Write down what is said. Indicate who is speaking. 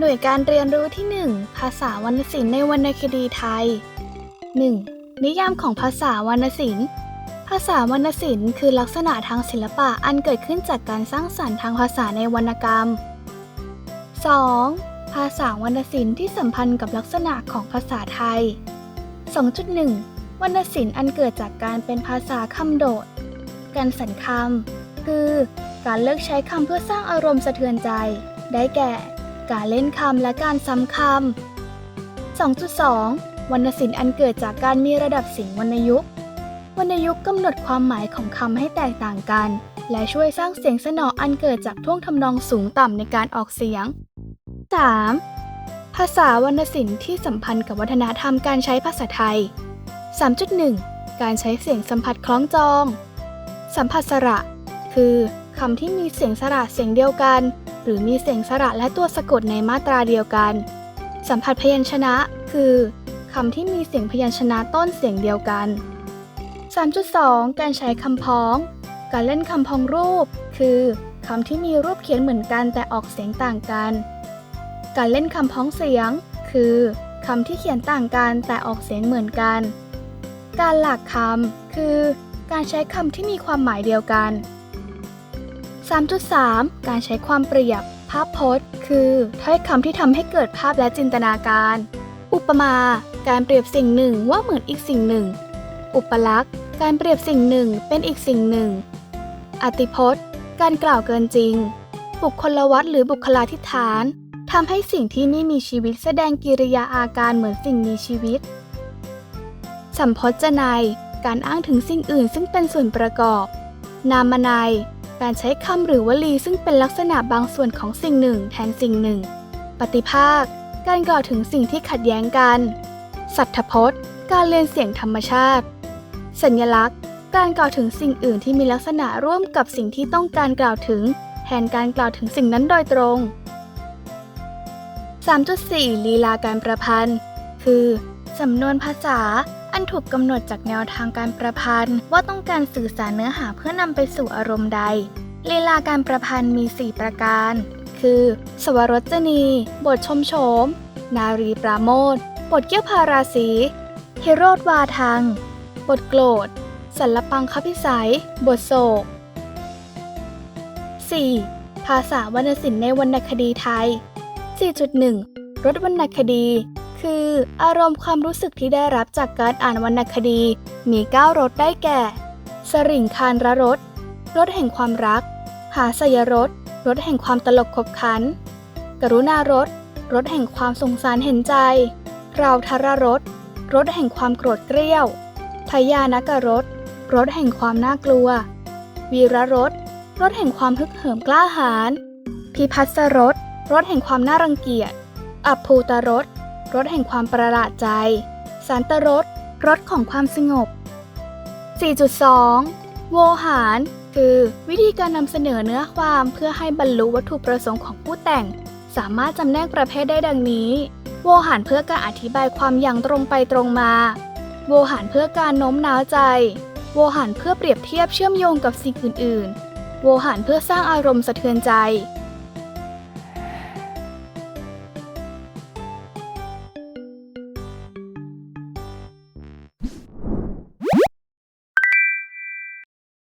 Speaker 1: หน่วยการเรียนรู้ที่ 1 ภาษาวรรณศิลป์ในวรรณคดีไทย 1. นิยามของภาษาวรรณศิลป์ ภาษาวรรณศิลป์คือลักษณะทางศิลปะอันเกิดขึ้นจากการสร้างสรรค์ทางภาษาในวรรณกรรม 2. ภาษาวรรณศิลป์ที่สัมพันธ์กับลักษณะของภาษาไทย 2.1 วรรณศิลป์อันเกิดจากการเป็นภาษาคำโดด การสรรคำ คือ การเลือกใช้คำเพื่อสร้างอารมณ์สะเทือนใจ ได้แก่ การเล่นคำและการซ้ำคำ 2.2 วรรณศิลป์อันเกิดจากการมีระดับเสียงวรรณยุกต์วรรณยุกต์กำหนดความหมายของคำให้แตกต่างกัน และช่วยสร้างเสียงสนออันเกิดจากท่วงทำนองสูงต่ำในการออกเสียง 3. ภาษาวรรณศิลป์ที่สัมพันธ์กับวัฒนธรรมการใช้ภาษาไทย 3.1 การใช้เสียงสัมผัสคล้องจอง สัมผัสสระ คือคำที่มีเสียงสระเสียงเดียวกัน หรือมีเสียงสระและตัวสะกดในมาตราเดียวกัน สัมผัสพยัญชนะ คือคำที่มีเสียงพยัญชนะต้นเสียงเดียวกัน 3.2 การใช้คำพ้อง การเล่นคำพ้องรูป คือคำที่มีรูปเขียนเหมือนกันแต่ออกเสียงต่างกัน การเล่นคำพ้องเสียง คือคำที่เขียนต่างกันแต่ออกเสียงเหมือนกัน การหลักคำคือ การใช้คำที่มีความหมายเดียวกัน 3.3 การใช้ความเปรียบ ภาพพจน์ คือถ้อยคำที่ทำให้เกิดภาพและจินตนาการ อุปมา การเปรียบสิ่งหนึ่งว่าเหมือนอีกสิ่งหนึ่ง อุปลักษณ์ การเปรียบสิ่งหนึ่งเป็นอีกสิ่งหนึ่ง อติพจน์ การกล่าวเกินจริง บุคคลวัตหรือบุคลาธิฐานทำให้สิ่งที่ไม่มีชีวิตแสดงกิริยาอาการเหมือนสิ่งมีชีวิต สัมพจนัยการอ้างถึงสิ่งอื่นซึ่งเป็นส่วนประกอบ นามนัย การใช้คำหรือวลีซึ่งเป็นลักษณะบางส่วนของสิ่งหนึ่ง แทนสิ่งหนึ่ง ปฏิภาค การกล่าวถึงสิ่งที่ขัดแย้งกัน สัทธพจน์ การเรียนเสียงธรรมชาติ สัญลักษณ์ การกล่าวถึงสิ่งอื่นที่มีลักษณะร่วมกับสิ่งที่ต้องการกล่าวถึง แทนการกล่าวถึงสิ่งนั้นโดยตรง 3.4 ลีลาการประพันธ์ คือ สำนวนภาษา อันถูกกำหนดจากแนวทางการประพันธ์ ว่าต้องการสื่อสารเนื้อหาเพื่อนำไปสู่อารมณ์ใด ลีลาการประพันธ์มี 4 ประการ คือ สวรจนี บทชมโฉม นารีปราโมทบทเกี่ยวพาราสีเฮโรดวาทัง บทโกรธสัลปังคพิสัย บทโศก 4. ภาษาวรรณศิลป์ในวรรณคดีไทย 4.1รสวรรณคดี คือ อารมณ์ความรู้สึกที่ได้รับจากการอ่านวรรณคดี มี 9 รสได้แก่ สริ่งคานระรสรสแห่งความรัก หาสยรสรสแห่งความตลกขบขัน กรุณารสรสแห่งความสงสารเห็นใจเราทรรสรสแห่งความโกรธเกรี้ยว พยานกรสรสแห่งความน่ากลัว วีรรสรสแห่งความฮึกเหิมกล้าหาญพิพัสรสรสแห่งความน่ารังเกียจอัภูตรส รสแห่งความประหลาดใจ สันตรสรสของความสงบ 4.2 โวหาร คือวิธีการนำเสนอเนื้อความเพื่อให้บรรลุวัตถุประสงค์ของผู้แต่ง สามารถจำแนกประเภทได้ดังนี้ โวหารเพื่อการอธิบายความอย่างตรงไปตรงมา โวหารเพื่อการโน้มน้าวใจ โวหารเพื่อเปรียบเทียบเชื่อมโยงกับสิ่งอื่น ๆ โวหารเพื่อสร้างอารมณ์สะเทือนใจ